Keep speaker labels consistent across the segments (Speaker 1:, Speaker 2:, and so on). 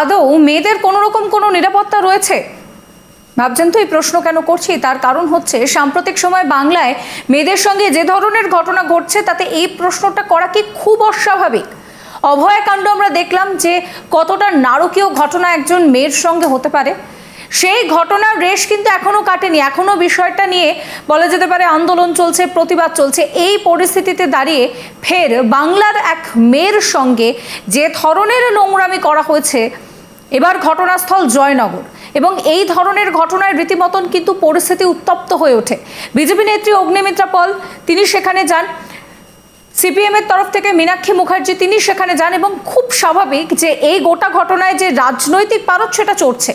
Speaker 1: আদৌ মেয়েদের কোনো রকম কোনো নিরাপত্তা রয়েছে? ভাবছেন তো এই প্রশ্ন কেন করছি? তার কারণ হচ্ছে, সাম্প্রতিক সময় বাংলায় মেয়েদের সঙ্গে যে ধরনের ঘটনা ঘটছে, তাতে এই প্রশ্নটা করা কি খুব অস্বাভাবিক? অভয়কাণ্ড আমরা দেখলাম যে কতটা নারকীয় ঘটনা একজন মেয়ের সঙ্গে হতে পারে। সেই ঘটনার রেশ কিন্তু এখনও কাটেনি। এখনও বিষয়টা নিয়ে বলা যেতে পারে আন্দোলন চলছে, প্রতিবাদ চলছে। এই পরিস্থিতিতে দাঁড়িয়ে ফের বাংলার এক মেয়ের সঙ্গে যে ধরনের নোংরামি করা হয়েছে, এবার ঘটনাস্থল জয়নগর। এবং এই ধরনের ঘটনায় রীতিমতন কিন্তু পরিস্থিতি উত্তপ্ত হয়ে ওঠে। বিজেপি নেত্রী অগ্নিমিত্রা পল, তিনি সেখানে যান। সিপিএম এর তরফ থেকে মীনাক্ষী মুখার্জি, তিনি সেখানে যান এবং খুব স্বাভাবিক যে এই গোটা ঘটনায় যে রাজনৈতিক পারদ সেটা চড়ছে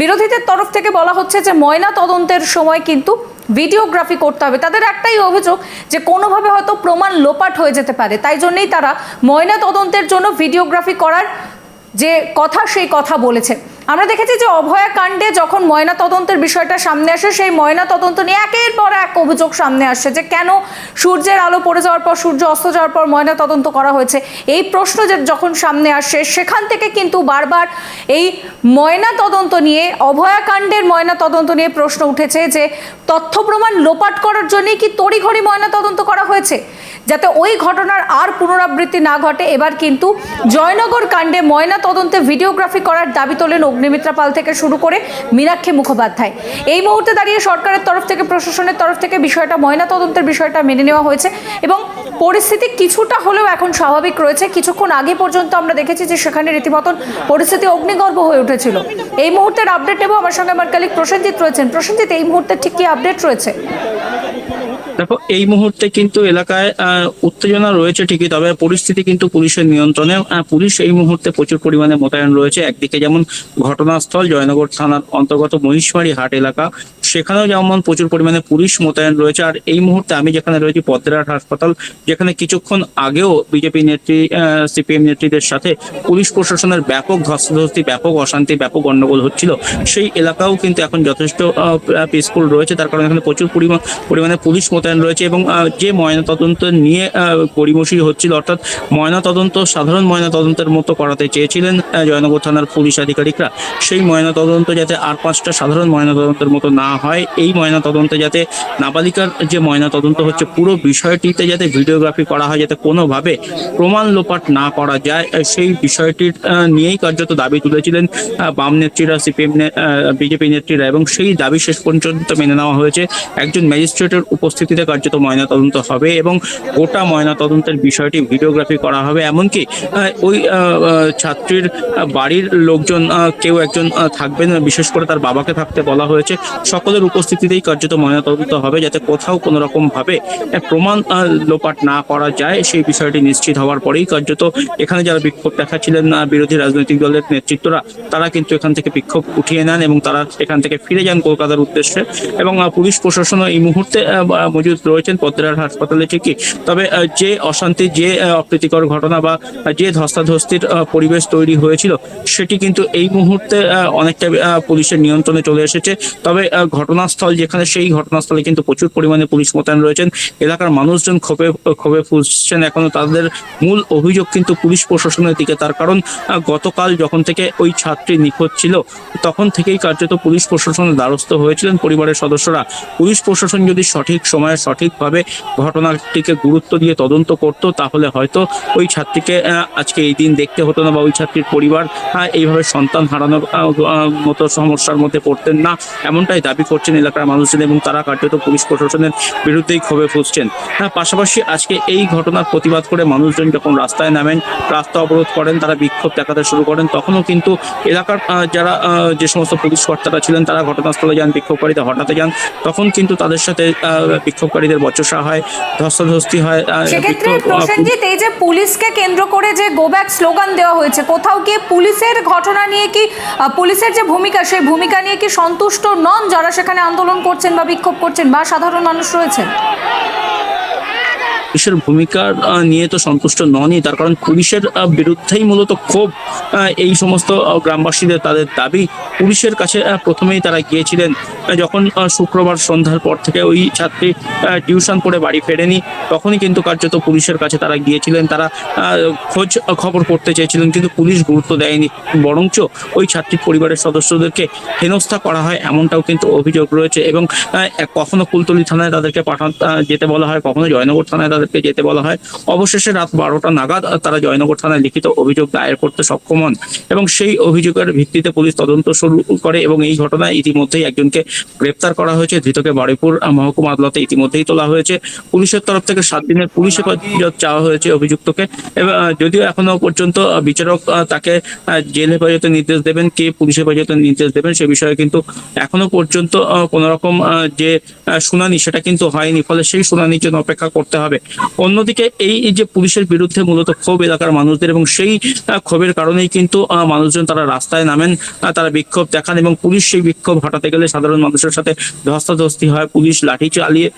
Speaker 1: বিরোধীদের তরফ থেকে বলা হচ্ছে যে ময়না তদন্তের সময় কিন্তু ভিডিওগ্রাফি করতে হবে। তাদের একটাই অভিযোগ যে কোনোভাবে হয়তো প্রমাণ লোপাট হয়ে যেতে পারে। তাই জন্যেই তারা ময়না তদন্তের জন্য ভিডিওগ্রাফি করার যে কথা, সেই কথা বলেছে। আমরা দেখেছি যে অভয়া কাণ্ডে যখন ময়না তদন্তের বিষয়টা সামনে আসে, সেই ময়না তদন্ত নিয়ে একের পর এক অভিযোগ সামনে আসছে যে কেন সূর্যের আলো পড়ে যাওয়ার পর, সূর্য অস্ত যাওয়ার পর ময়না তদন্ত করা হয়েছে। এই প্রশ্ন যে যখন সামনে আসে সেখান থেকে কিন্তু বারবার এই ময়না তদন্ত নিয়ে, অভয়া কাণ্ডের ময়না তদন্ত নিয়ে প্রশ্ন উঠেছে যে তথ্য প্রমাণ লোপাট করার জন্যই কি তড়িঘড়ি ময়না তদন্ত করা হয়েছে? যাতে ওই ঘটনার আর পুনরাবৃত্তি না ঘটে। এবার কিন্তু জয়নগর কাণ্ডে ময়না তদন্তে ভিডিওগ্রাফি করার দাবি তোলেন অগ্নিমিত্রা পাল থেকে শুরু করে মীনাক্ষী মুখোপাধ্যায়। এই মুহূর্তে দাঁড়িয়ে সরকারের তরফ থেকে, প্রশাসনের তরফ থেকে বিষয়টা, ময়না তদন্তের বিষয়টা মেনে নেওয়া হয়েছে এবং পরিস্থিতি কিছুটা হলেও এখন স্বাভাবিক রয়েছে। কিছুক্ষণ আগে পর্যন্ত আমরা দেখেছি যে সেখানে রীতিমতন পরিস্থিতি অগ্নিগর্ভ হয়ে উঠেছিল। এই মুহূর্তের আপডেট নেব। আমার সঙ্গে আমার কালিক প্রসেনজিৎ রয়েছেন। প্রসেনজিৎ, এই মুহূর্তে ঠিক কি আপডেট রয়েছে?
Speaker 2: দেখো, এই মুহূর্তে কিন্তু এলাকায় উত্তেজনা রয়েছে ঠিকই, তবে পরিস্থিতি কিন্তু পুলিশের নিয়ন্ত্রণে। পুলিশ এই মুহূর্তে প্রচুর পরিমাণে মোতায়েন রয়েছে। একদিকে যেমন ঘটনাস্থল, জয়নগর থানার অন্তর্গত মহিষবাড়ি হাট এলাকা, সেখানেও যেমন প্রচুর পরিমাণে পুলিশ মোতায়েন রয়েছে। আর এই মুহূর্তে আমি যেখানে রয়েছি, পদ্মরাট হাসপাতাল, যেখানে কিছুক্ষণ আগেও বিজেপি নেত্রী সিপিএম নেত্রীদের সাথে পুলিশ প্রশাসনের ব্যাপক ধস্তাধস্তি, ব্যাপক অশান্তি, ব্যাপক গন্ডগোল হচ্ছিল। সেই এলাকাও কিন্তু এখন যথেষ্ট পিসফুল রয়েছে। তার কারণে এখানে প্রচুর পরিমাণ, পরিমাণে পুলিশ মোতায়েন রয়েছে এবং যে ময়না তদন্ত নিয়ে গড়িমসি হচ্ছিল, অর্থাৎ ময়না তদন্ত সাধারণ ময়না তদন্তের মতো করাতে চেয়েছিলেন জয়নগর থানার পুলিশ আধিকারিকরা। সেই ময়না তদন্ত যাতে আর পাঁচটা সাধারণ ময়না তদন্তের মতো না হয়, এই ময়না তদন্তে যাতে নাবালিকার যে ময়না তদন্ত হচ্ছে, পুরো বিষয়টিতে যাতে ভিডিওগ্রাফি করা হয়, যাতে কোনোভাবে প্রমাণ লোপাট না করা যায় সেই বিষয়টির নিয়েই কার্যত দাবি তুলেছিলেন বাম নেত্রীরা, সিপিএম বিজেপি নেত্রীরা এবং সেই দাবি শেষ পর্যন্ত মেনে নেওয়া হয়েছে। একজন ম্যাজিস্ট্রেটের উপস্থিতিতে কার্যত ময়না তদন্ত হবে এবং গোটা ময়না তদন্তের বিষয়টি ভিডিওগ্রাফি করা হবে। এমনকি ওই ছাত্রীর বাড়ির লোকজন কেউ একজন থাকবেন বিশেষ করে তার বাবাকে থাকতে বলা হয়েছে। সকলের উপস্থিতিতেই কার্যত ময়না তদন্ত হবে যাতে কোথাও কোনো রকম ভাবে প্রমাণ লোপাট না করা যায় সেই বিষয়টি নিশ্চিত হওয়ার পরেই কার্যত এখানে যারা বিক্ষোভ দেখাচ্ছিলেন আহ, বিরোধী রাজনৈতিক দলের নেতৃত্বরা তারা কিন্তু এখান থেকে বিক্ষোভ উঠিয়ে নেন এবং তারা এখান থেকে ফিরে যান কলকাতার উদ্দেশ্যে। এবং পুলিশ প্রশাসনও এই মুহূর্তে মজুদ রয়েছেন পদ্মরাট হাসপাতালে ঠিকই। তবে যে অশান্তি, যে অপ্রীতিকর ঘটনা বা যে ধস্তাধস্তির পরিবেশ তৈরি হয়েছিল, সেটি কিন্তু এই মুহূর্তে অনেকটা পুলিশের নিয়ন্ত্রণে চলে এসেছে। তবে ঘটনাস্থল যেখানে সেই ঘটনাস্থলে কিন্তু প্রচুর পরিমাণে পুলিশ মোতায়েন রয়েছেন। এলাকার মানুষজন ক্ষোভে ক্ষোভে ফুসছেন। এখনও তাদের মূল অভিযোগ কিন্তু পুলিশ প্রশাসনের দিকে। তার কারণ গতকাল যখন থেকে ওই ছাত্রী নিখোঁজ ছিল, তখন থেকেই কার্যত পুলিশ প্রশাসনের দ্বারস্থ হয়েছিলেন পরিবারের সদস্যরা। পুলিশ প্রশাসন যদি সঠিক সময়ে সঠিকভাবে ঘটনাটিকে গুরুত্ব দিয়ে তদন্ত করত তাহলে হয়তো ওই ছাত্রীকে আজকে এই দিন দেখতে হতো না বা ওই ছাত্রীর পরিবার আহ, এইভাবে সন্তান হারানোর মতো সমস্যার মধ্যে পড়তেন না। এমনটাই দাবি করছেন এলাকার মানুষজন এবং তারা কার্যত পুলিশ প্রশাসনের বিরুদ্ধেই ক্ষোভে ফুসছেন। হ্যাঁ, পাশাপাশি আজকে এই ঘটনার প্রতিবাদ করে মানুষজন যখন রাস্তায় নামেন রাস্তা অবরোধ করেন তারা বিক্ষোভ দেখাতে শুরু করেন তখনও কিন্তু এলাকার যারা যে সমস্ত পুলিশ কর্তারা ছিলেন তারা ঘটনাস্থলে যান বিক্ষোভকারীদের হটাতে যান তখন কিন্তু তাদের সাথে বিক্ষোভকারীদের বচসা হয় ধস্তাধস্তি হয়
Speaker 1: সেক্ষেত্রে প্রসেনজিৎ এই যে পুলিশকে কেন্দ্র করে যে গো ব্যাক স্লোগান দেওয়া হয়েছে কোথাও গিয়ে পুলিশের ঘটনা নিয়ে কি পুলিশের যে ভূমিকা সেই ভূমিকা নিয়ে কি সন্তুষ্ট নন যারা সেখানে আন্দোলন করছেন বা বিক্ষোভ করছেন বা সাধারণ মানুষ রয়েছেন?
Speaker 2: পুলিশের ভূমিকা নিয়ে তো সন্তুষ্ট ননই। তার কারণ পুলিশের বিরুদ্ধেই মূলত ক্ষোভ এই সমস্ত গ্রামবাসীদের তাদের দাবি। পুলিশের কাছে প্রথমেই তারা গিয়েছিলেন যখন শুক্রবার সন্ধ্যার পর থেকে ওই ছাত্রী টিউশন করে বাড়ি ফেরেনি, তখনই কিন্তু কার্যত পুলিশের কাছে তারা গিয়েছিলেন। তারা খোঁজ খবর করতে চেয়েছিলেন, কিন্তু পুলিশ গুরুত্ব দেয়নি। বরঞ্চ ওই ছাত্রীর পরিবারের সদস্যদেরকে হেনস্থা করা হয়, এমনটাও কিন্তু অভিযোগ রয়েছে এবং কখনো কুলতলি থানায় তাদেরকে পাঠান যেতে বলা হয়, কখনো জয়নগর থানায় তাদেরকে যেতে বলা হয়। অবশেষে রাত বারোটা নাগাদ তারা জয়নগর থানায় লিখিত অভিযোগ দায়ের করতে সক্ষম হন এবং সেই অভিযোগের ভিত্তিতে পুলিশ তদন্ত শুরু করে এবং এই ঘটনায় ইতিমধ্যেই একজনকে গ্রেপ্তার করা হয়েছে। ধৃতকে বারুইপুর মহকুমা আদালতে ইতিমধ্যেই তোলা হয়েছে। পুলিশের তরফ থেকে সাত দিনের পুলিশ হেফাজত চাওয়া হয়েছে অভিযুক্তকে। এবং যদিও এখনও পর্যন্ত বিচারক তাকে জেল হেফাজতে নির্দেশ দেবেন, কে পুলিশ হেফাজতে নির্দেশ দেবেন সে বিষয়ে কিন্তু এখনও পর্যন্ত কোনো রকম যে শুনানি সেটা কিন্তু হয়নি। ফলে সেই শুনানির জন্য অপেক্ষা করতে হবে। অন্যদিকে এই যে পুলিশের বিরুদ্ধে মূলত ক্ষোভ এলাকার মানুষদের এবং সেই ক্ষোভের কারণেই কিন্তু মানুষজন তারা রাস্তায় নামেন তারা বিক্ষোভ দেখান এবং পুলিশ সেই বিক্ষোভ হটাতে গেলে সাধারণ মানুষের সাথে ধস্তাধস্তি হয়, পুলিশ লাঠি চালিয়ে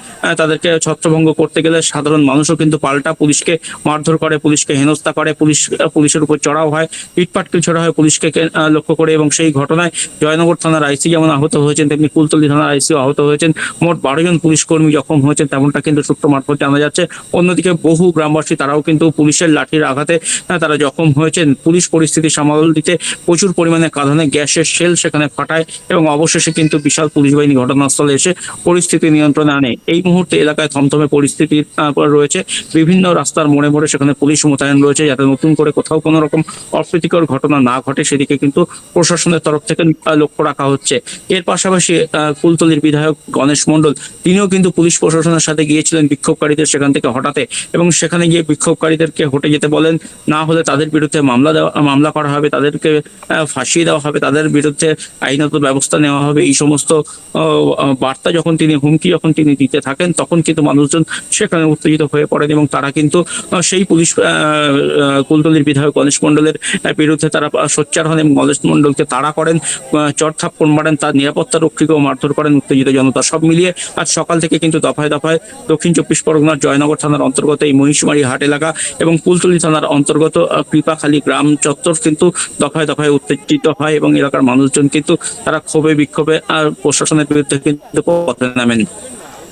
Speaker 2: তাদেরকে ছত্রভঙ্গ করতে গেলে সাধারণ মানুষও কিন্তু পাল্টা পুলিশকে মারধর করে, পুলিশকে হেনস্থা করে, পুলিশ পুলিশের উপর চড়াও হয় ইটপাটকেল ছড়া হয় পুলিশকে লক্ষ্য করে এবং সেই ঘটনায় জয়নগর থানার আইসি যেমন আহত হয়েছেন, তেমনি কুলতলি থানার আইসিও আহত হয়েছেন। মোট বারো জন পুলিশ কর্মী জখম হয়েছেন, তেমনটা কিন্তু সূত্র মারফত জানা যাচ্ছে। অন্যদিকে বহু গ্রামবাসী তারাও কিন্তু পুলিশের লাঠির আঘাতে তারা জখম হয়েছেন। পুলিশ পরিস্থিতি সামাল দিতে প্রচুর পরিমাণে কাঁদানে গ্যাসের শেল সেখানে ফাটায় এবং অবশেষে কিন্তু বিশাল পুলিশ বাহিনী ঘটনাস্থলে এসে পরিস্থিতি নিয়ন্ত্রণে আনে। এই মুহূর্তে এলাকায় থমথমে পরিস্থিতি রয়েছে। বিভিন্ন রাস্তার মোড়ে মোড়ে সেখানে পুলিশ মোতায়েন রয়েছে যাতে নতুন করে কোথাও কোনো রকম অপ্রীতিকর ঘটনা না ঘটে, সেদিকে কিন্তু প্রশাসনের তরফ থেকে লক্ষ্য রাখা হচ্ছে। এর পাশাপাশি কুলতলির বিধায়ক গণেশ মণ্ডল, তিনিও কিন্তু পুলিশ প্রশাসনের সাথে গিয়েছিলেন। বিক্ষোভকারীদের সেখান থেকে হটাতে এবং সেখানে গিয়ে বিক্ষোভকারীদেরকে হটে যেতে বলেন না হলে তাদের বিরুদ্ধে মামলা দেওয়া মামলা করা হবে তাদেরকে ফাঁসিয়ে দেওয়া হবে তাদের বিরুদ্ধে আইনত ব্যবস্থা নেওয়া হবে এই সমস্ত বার্তা যখন তিনি হুমকি যখন তিনি দিতে থাকেন তখন কিন্তু মানুষজন সেখানে উত্তেজিত হয়ে পড়েন এবং তারা কিন্তু সেই পুলিশ কুলতলির বিধায়ক গণেশ মণ্ডলের আহ, বিরুদ্ধে তারা সোচ্চার হন এবং গণেশ মণ্ডলকে তাড়া করেন আহ, চট থাপ্পড় মারেন তার নিরাপত্তা রক্ষীকেও মারধর করেন উত্তেজিত জনতা সব মিলিয়ে আজ সকাল থেকে কিন্তু দফায় দফায় দক্ষিণ চব্বিশ পরগনার জয়নগর থানার অন্তর্গত এই মহিষমারী হাট এলাকা এবং কুলতলি থানার অন্তর্গত কৃপাখালী গ্রাম চত্বর কিন্তু দফায় দফায় উত্তেজিত হয় এবং এলাকার মানুষজন কিন্তু তারা ক্ষোভে বিক্ষোভে, আর প্রশাসনের বিরুদ্ধে কিন্তু পথে নামেন।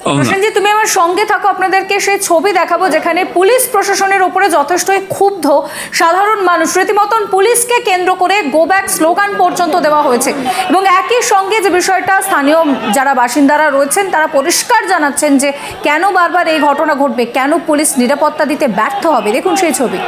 Speaker 2: অহনা।
Speaker 1: প্রসেনজি, তুমি আমার সঙ্গে থাকো, আপনাদেরকে সেই ছবি দেখাবো যেখানে পুলিশ প্রশাসনের উপরে যথেষ্টই ক্ষুব্ধ সাধারণ মানুষ। রীতিমতন পুলিশকে কেন্দ্র করে গো ব্যাক স্লোগান পর্যন্ত দেওয়া হয়েছে। এবং একই সঙ্গে যে বিষয়টা স্থানীয় যারা বাসিন্দারা রয়েছেন, তারা পরিষ্কার জানাচ্ছেন যে কেন বারবার এই ঘটনা ঘটবে, কেন পুলিশ নিরাপত্তা দিতে ব্যর্থ হবে। দেখুন সেই ছবি।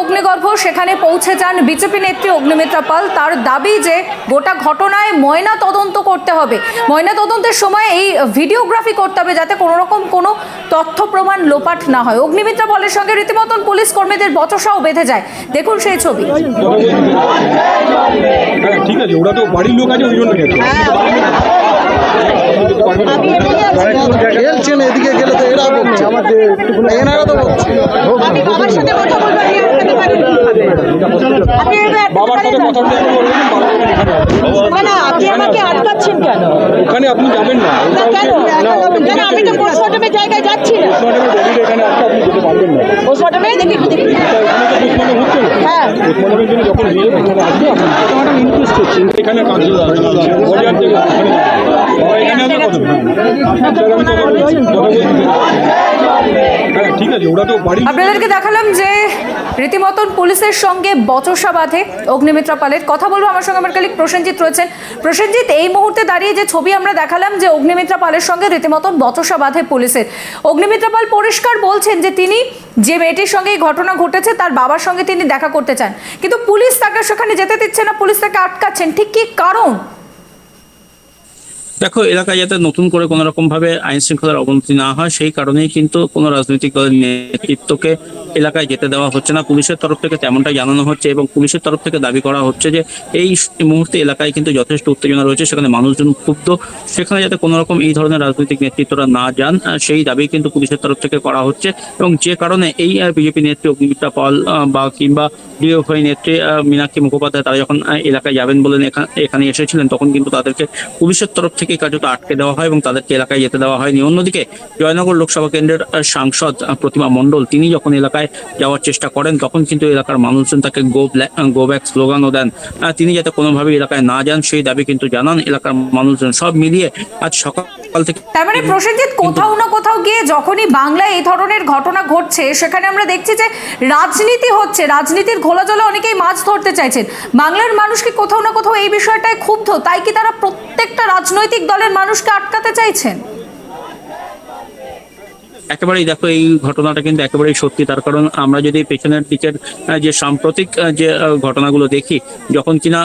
Speaker 1: অগ্নিগর্ভ সেখানে পৌঁছে যান বিজেপি নেত্রী অগ্নিমিত্রা পাল। তার দাবি যে গোটা ঘটনায় ময়না তদন্ত করতে হবে। ময়না তদন্তের সময় এই ভিডিওগ্রাফি করতে হবে যাতে কোনো রকম কোনো তথ্য প্রমাণ লোপাট না হয়। অগ্নিমিত্রা পালের সঙ্গে রীতিমতন পুলিশ কর্মীদের বচসাও বেঁধে যায়। দেখুন সেই ছবি।
Speaker 3: হ্যাঁ ঠিক আছে ওরা তো বাড়ির লোক আছে ওই জন্য
Speaker 4: খেলছেন এদিকে গেলে তো এরা বলছে এনারা তো বলছে
Speaker 5: বাবার সাথে কথা
Speaker 3: কথা।
Speaker 5: না আপনি আমাকে আটকাচ্ছেন কেন?
Speaker 3: ওখানে আপনি যাবেন না।
Speaker 5: কেন? কেন আমি তো পোস্টমর্টমের জায়গায় যাচ্ছি না।
Speaker 3: এখানে আপনি যেতে পারবেন না।
Speaker 5: পোস্টমর্টমে দেখি হ্যাঁ।
Speaker 3: পোস্টমর্টমের জন্য যখন নিয়ে এখানে আসবে আপনি এখানে কাজ
Speaker 1: আপনাদেরকে দেখালাম যে রীতিমতন পুলিশের সঙ্গে বচসা বাঁধে অগ্নিমিত্রা পালের। কথা বলব আমার সঙ্গে আমার কালিক প্রসেনজিৎ রয়েছেন প্রসেনজিৎ এই মুহূর্তে দাঁড়িয়ে যে ছবি আমরা দেখালাম যে অগ্নিমিত্রা পালের সঙ্গে রীতিমতন বচসা বাঁধে পুলিশের। অগ্নিমিত্রা পাল পরিষ্কার বলছেন যে তিনি যে মেয়েটির সঙ্গে এই ঘটনা ঘটেছে তার বাবার সঙ্গে তিনি দেখা করতে চান। কিন্তু পুলিশ তাকে সেখানে যেতে দিচ্ছে না পুলিশ তাকে আটকাচ্ছেন। ঠিক কি কারণ?
Speaker 2: দেখো, এলাকায় যাতে নতুন করে কোনো রকম ভাবে আইন শৃঙ্খলার অবনতি না হয়, সেই কারণেই কিন্তু কোনো রাজনৈতিক দলের নেতৃত্বকে এলাকায় যেতে দেওয়া হচ্ছে না। পুলিশের তরফ থেকে তেমনটাই জানানো হচ্ছে এবং পুলিশের তরফ থেকে দাবি করা হচ্ছে যে, এই মুহূর্তে এলাকায় কিন্তু যথেষ্ট উত্তেজনা রয়েছে। সেখানে মানুষজন ক্ষুব্ধ। সেখানে যাতে কোনো রকম এই ধরনের রাজনৈতিক নেতৃত্বরা না যান সেই দাবি কিন্তু পুলিশের তরফ থেকে করা হচ্ছে এবং যে কারণে এই বিজেপি নেত্রী অগ্নিমিত্রা পাল বা কিংবা ডিএফআই নেত্রী মীনাক্ষী মুখোপাধ্যায়, তারা যখন এলাকায় যাবেন বলেন এখা- এখানে এসেছিলেন, তখন কিন্তু তাদেরকে পুলিশের তরফ থেকে কার্যত আটকে দেওয়া হয় এবং তাদেরকে এলাকায় যেতে দেওয়া হয়নি। অন্যদিকে জয়নগর লোকসভা কেন্দ্রের সাংসদ প্রতিমা মণ্ডল তিনি যখন এলাকায় যাওয়ার চেষ্টা করেন তখন কিন্তু এলাকার মানুষজন তাকে গো গো ব্যাক স্লোগানও দেন। তিনি যাতে কোনোভাবে এলাকায় না যান সেই দাবি কিন্তু জানান এলাকার মানুষজন। সব মিলিয়ে আজ সকাল থেকে
Speaker 1: তার মানে প্রসেনজিৎ কোথাও না কোথাও গিয়ে যখনই বাংলায় এই ধরনের ঘটনা ঘটছে সেখানে আমরা দেখছি যে রাজনীতি হচ্ছে রাজনীতির ঘোলা জলে অনেকেই মাছ ধরতে চাইছেন। বাংলার মানুষ কি কোথাও না কোথাও এই বিষয়টায় ক্ষুব্ধ? তাই কি তারা প্রত্যেকটা রাজনৈতিক দলের মানুষকে আটকাতে চাইছেন।
Speaker 2: একেবারেই দেখো এই ঘটনাটা কিন্তু একেবারেই সত্যি। তার কারণ আমরা যদি পেছনের দিকের যে সাম্প্রতিক যে ঘটনাগুলো দেখি, যখন কিনা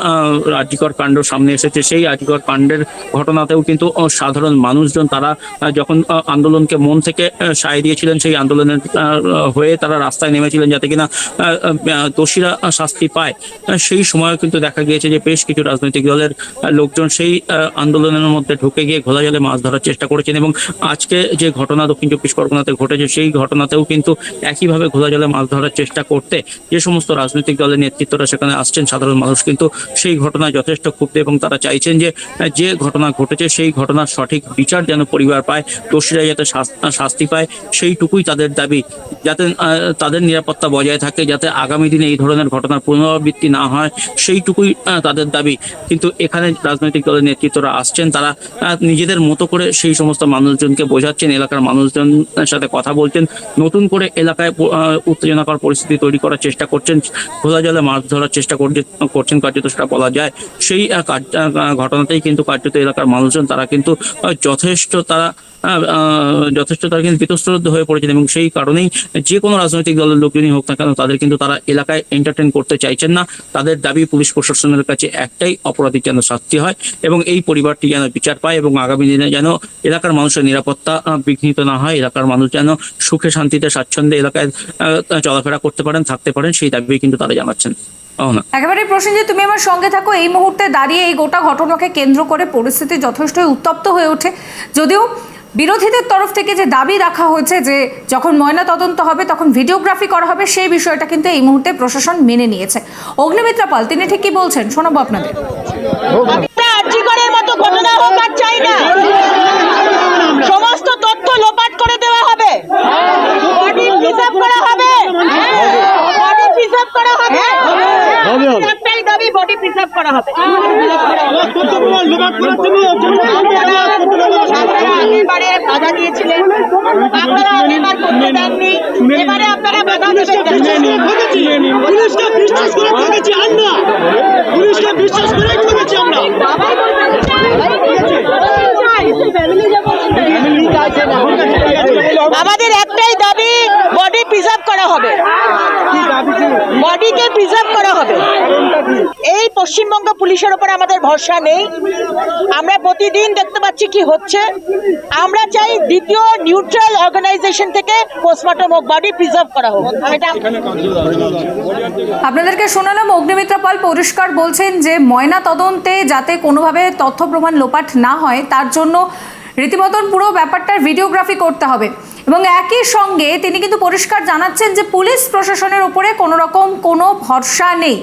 Speaker 2: রাজ্যকর কাণ্ড সামনে এসেছে, সেই রাজ্যকর কাণ্ডের ঘটনাতেও কিন্তু সাধারণ মানুষজন তারা যখন আন্দোলনকে মন থেকে সায় দিয়েছিলেন, সেই আন্দোলনের হয়ে তারা রাস্তায় নেমেছিলেন যাতে কিনা দোষীরা শাস্তি পায়। সেই সময় কিন্তু দেখা গিয়েছে যে বেশ কিছু রাজনৈতিক দলের লোকজন সেই আন্দোলনের মধ্যে ঢুকে গিয়ে ঘোলা জলে মাছ ধরার চেষ্টা করেছেন এবং আজকে যে ঘটনা দক্ষিণ চব্বিশ পরগনাতে ঘটেছে, সেই ঘটনাতেও কিন্তু একইভাবে ঘোলা জলে মাছ ধরার চেষ্টা করতে যে সমস্ত রাজনৈতিক দলের নেতৃত্বরা সেখানে আসছেন, সাধারণ মানুষ কিন্তু সেই ঘটনায় যথেষ্ট ক্ষুব্ধ এবং তারা চাইছেন যে যে ঘটনা ঘটেছে সেই ঘটনার সঠিক বিচার যেন পরিবার পায় দোষীরা যাতে শাস- শাস্তি পায়, সেইটুকুই তাদের দাবি। যাতে তাদের নিরাপত্তা বজায় থাকে, যাতে আগামী দিনে এই ধরনের ঘটনার পুনরাবৃত্তি না হয়, সেইটুকুই তাদের দাবি। কিন্তু এখানে রাজনৈতিক দলের নেতৃত্বরা আসছেন, তারা নিজেদের মতো করে সেই সমস্ত মানুষজনকে বোঝাচ্ছেন, এলাকার মানুষজনের সাথে কথা বলছেন, নতুন করে এলাকায় উত্তেজনাকর পরিস্থিতি তৈরি করার চেষ্টা করছেন, খোলা জলে মাছ ধরার চেষ্টা করছে- করছেন কার্যত সেটা বলা যায়। সেই ঘটনাতেই কিন্তু কার্যত এলাকার মানুষজন, তারা কিন্তু যথেষ্ট তারা যথেষ্ট তারা কিন্তু বিতস্ত্রদ্ধ হয়ে পড়েছেন এবং সেই কারণেই যে কোনো রাজনৈতিক দলের লোকজনই হোক না কেন, তাদের কিন্তু তারা এলাকায় এন্টারটেন করতে চাইছেন না। তাদের দাবি পুলিশ প্রশাসনের কাছে একটাই অপরাধীর যেন শাস্তি হয় এবং এই পরিবারটি যেন বিচার পায় এবং আগামী দিনে যেন এলাকার মানুষের নিরাপত্তা বিঘ্নিত না হয়, এলাকার মানুষ যেন সুখে শান্তিতে, স্বাচ্ছন্দ্যে এলাকায় চলাফেরা করতে পারেন, থাকতে পারেন, সেই দাবি কিন্তু তারা জানাচ্ছেন।
Speaker 1: একেবারে প্রসেনজিৎ, তুমি আমার সঙ্গে থাকো। এই মুহূর্তে দাঁড়িয়ে এই গোটা ঘটনাকে কেন্দ্র করে পরিস্থিতি যথেষ্টই উত্তপ্ত হয়ে ওঠে। যদিও বিরোধীদের তরফ থেকে যে দাবি রাখা হয়েছে যে যখন ময়না তদন্ত হবে তখন ভিডিওগ্রাফি করা হবে সেই বিষয়টা কিন্তু এই মুহূর্তে প্রশাসন মেনে নিয়েছে। অগ্নিমিত্রা পাল তিনি ঠিক কি বলছেন শোনাবো আপনাদের।
Speaker 5: মতো ঘটনা হোক আর চাই না। সমস্ত তথ্য লোপাট করে দেওয়া হবে। করা হবে। করা দাবি বডি প্রিজার্ভ করা হবে। আপনারা বাধা দিয়েছিলেন। আপনারা আগেরবার করতে দেননি। এবারে আপনারা বাধা দেবেন
Speaker 6: পুলিশকে বিশ্বাস করে ঠকেছি আমরা পুলিশকে বিশ্বাস করে ঠকেছি আমরা
Speaker 5: বাবাই আমাদের একটাই দাবি বডি প্রিজার্ভ করা হবে বডিকে প্রিজার্ভ করা হবে এই পশ্চিমবঙ্গ পুলিশের ওপর আমাদের ভরসা নেই। আমরা প্রতিদিন দেখতে পাচ্ছি কি হচ্ছে। আমরা চাই দ্বিতীয় নিউট্রাল অর্গানাইজেশন থেকে পোস্টমর্টম হোক প্রিজার্ভ করা হোক।
Speaker 1: আপনাদেরকে শোনালাম, অগ্নিমিত্রা পাল পরিষ্কার বলছেন যে ময়না তদন্তে যাতে কোনোভাবে তথ্য প্রমাণ লোপাট না হয়, তার জন্য রীতিমতন পুরো ব্যাপারটার ভিডিওগ্রাফি করতে হবে। এবং একই সঙ্গে তিনি কিন্তু পরিষ্কার জানাচ্ছেন যে পুলিশ প্রশাসনের উপরে কোনো রকম কোনো ভরসা নেই।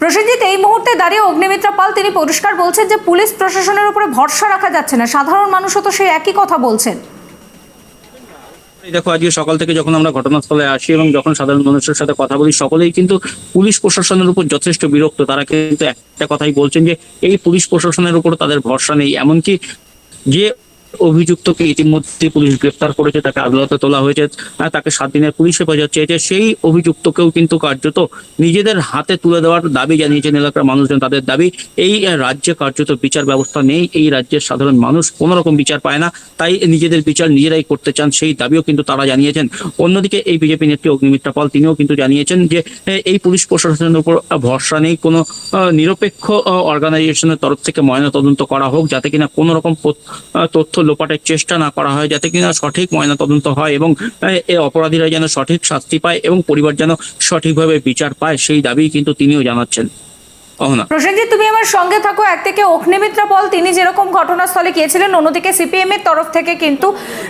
Speaker 1: প্রসেনজিৎ, এই মুহূর্তে দাঁড়িয়ে অগ্নিমিত্রা পাল, তিনি পরিষ্কার বলছেন যে পুলিশ প্রশাসনের উপরে ভরসা রাখা যাচ্ছে না। সাধারণ মানুষও তো সেই একই কথা বলছেন।
Speaker 2: দেখো, আজকে সকাল থেকে যখন আমরা ঘটনাস্থলে আসি এবং যখন সাধারণ মানুষের সাথে কথা বলি, সকলেই কিন্তু পুলিশ প্রশাসনের উপর যথেষ্ট বিরক্ত। তারা কিন্তু একটা কথাই বলছেন যে, এই পুলিশ প্রশাসনের উপর তাদের ভরসা নেই। এমনকি যে অভিযুক্তকে ইতিমধ্যে পুলিশ গ্রেপ্তার করেছে, তাকে আদালতে তোলা হয়েছে তাকে সাত দিনের পুলিশ হেফাজত চেয়েছে। সেই অভিযুক্তকেও কিন্তু কার্যত নিজেদের হাতে তুলে দেওয়ার দাবি জানিয়েছেন এলাকার মানুষজন। তাদের দাবি, এই রাজ্যে কার্যত বিচার ব্যবস্থা নেই, এই রাজ্যের সাধারণ মানুষ কোনো রকম বিচার পায় না, তাই নিজেদের বিচার নিজেরাই করতে চান সেই দাবিও কিন্তু তারা জানিয়েছেন। অন্যদিকে এই বিজেপি নেত্রী অগ্নিমিত্রা পাল, তিনিও কিন্তু জানিয়েছেন যে, এই পুলিশ প্রশাসনের উপর ভরসা নেই, কোনো নিরপেক্ষ অর্গানাইজেশনের তরফ থেকে ময়না তদন্ত করা হোক, যাতে কিনা কোনো রকম তথ্য লোপাটের চেষ্টা না করা হয় যাতে কিনা সঠিক ময়না তদন্ত হয় এবং এ অপরাধীরা যেন সঠিক শাস্তি পায় এবং পরিবার যেন সঠিকভাবে বিচার পায়, সেই দাবি কিন্তু তিনিও জানাচ্ছেন।
Speaker 1: প্রসেনজিৎ তুমি আমার সঙ্গে থাকো। একদিকে অগ্নিমিত্রা পল তিনি যেরকম ঘটনাস্থলে গিয়েছিলেন অন্যদিকে সিপিএম এর তরফ থেকে কিন্তু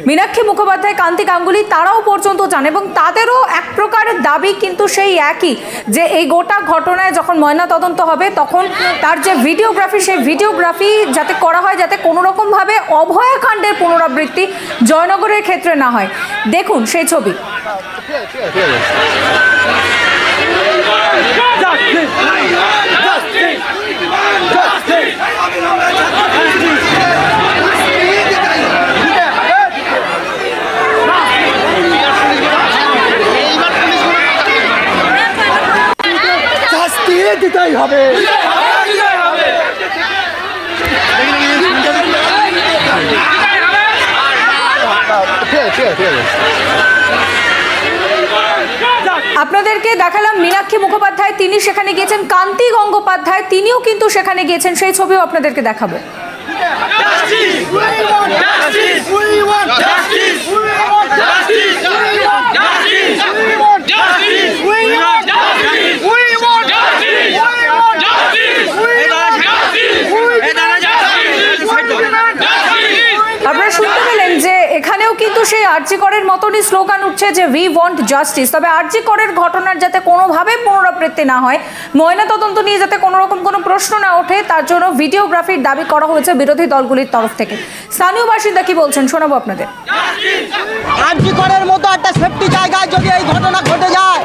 Speaker 1: মীনাক্ষী মুখোপাধ্যায় কান্তি গাঙ্গুলি তারাও পর্যন্ত জানে এবং তাদেরও এক প্রকারের দাবি কিন্তু সেই একই যে এই গোটা ঘটনায় যখন ময়না তদন্ত হবে তখন তার যে ভিডিওগ্রাফি সেই ভিডিওগ্রাফি যাতে করা হয় যাতে কোনো রকমভাবে অভয়াকাণ্ডের পুনরাবৃত্তি জয়নগরের ক্ষেত্রে না হয়। দেখুন সেই ছবি।
Speaker 4: শাস্তি দিতেই হবে ঠিক আছে ঠিক আছে ঠিক আছে
Speaker 1: আপনাদেরকে দেখালাম মীনাক্ষী মুখোপাধ্যায় তিনি সেখানে গিয়েছেন কান্তি গঙ্গোপাধ্যায় তিনিও কিন্তু সেখানে গিয়েছেন সেই ছবিও আপনাদেরকে দেখাবো আপনারা শুনতে পেলেন যে এখানেও কিন্তু সেই আরজি করের মতনই স্লোগান উঠছে যে উই ওয়ান্ট জাস্টিস তবে আরজি করের ঘটনার যাতে কোনোভাবে পুনরাবৃত্তি না হয় ময়না তদন্ত নিয়ে যাতে কোনো রকম কোনো প্রশ্ন না ওঠে, তার জন্য ভিডিওগ্রাফির দাবি করা হয়েছে বিরোধী দলগুলির তরফ থেকে। স্থানীয় বাসিন্দা কি বলছেন, শোনাবো আপনাদের।
Speaker 4: আরজি করের মতো একটা সেফটি জায়গায় যদি এই ঘটনা ঘটে যায়,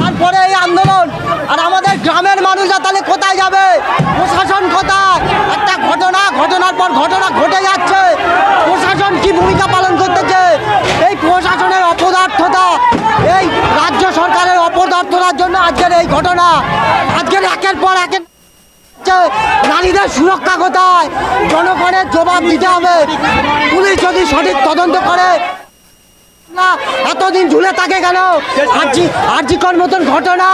Speaker 4: তারপরে এই আন্দোলন, আর আমাদের গ্রামের মানুষরা তাহলে কোথায় যাবে? প্রশাসন কোথায়? একটা ঘটনা, ঘটনার পর ঘটনা ঘটে যাচ্ছে। প্রশাসন কি ভূমিকা পালন করতেছে এই প্রশাসনের অপদার্থতা, এই রাজ্য সরকারের অপদার্থতার জন্য আজকের এই ঘটনা। আজকের একের পর একের নারীদের সুরক্ষা কোথায়? জনগণের জবাব দিতে হবে। পুলিশ যদি সঠিক তদন্ত করে এতদিন ঝুলে থাকে কেন? আরজি আরজিকর মতন ঘটনা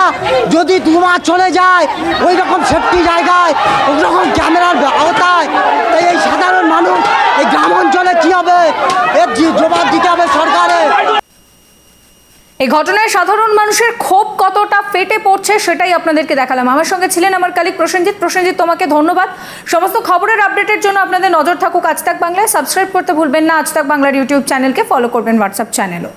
Speaker 4: যদি দু মাস চলে যায় ওই রকম সেফটি জায়গায় ওই রকম ক্যামেরার আওতায় তাই এই সাধারণ মানুষ এই গ্রাম অঞ্চলে কী হবে? এর জবাব দিতে হবে সরকারের
Speaker 1: এই ঘটনায় সাধারণ মানুষের ক্ষোভ কতটা ফেটে পড়ছে সেটাই আপনাদেরকে দেখালাম। আমার সঙ্গে ছিলেন আমার কালিক প্রসেনজিৎ। প্রসেনজিৎ, তোমাকে ধন্যবাদ। সমস্ত খবরের আপডেটের জন্য আপনাদের নজর থাকুক আজ তাক বাংলায়। সাবস্ক্রাইব করতে ভুলবেন না আজ তাক বাংলার ইউটিউব চ্যানেলকে ফলো করবেন হোয়াটসঅ্যাপ চ্যানেলও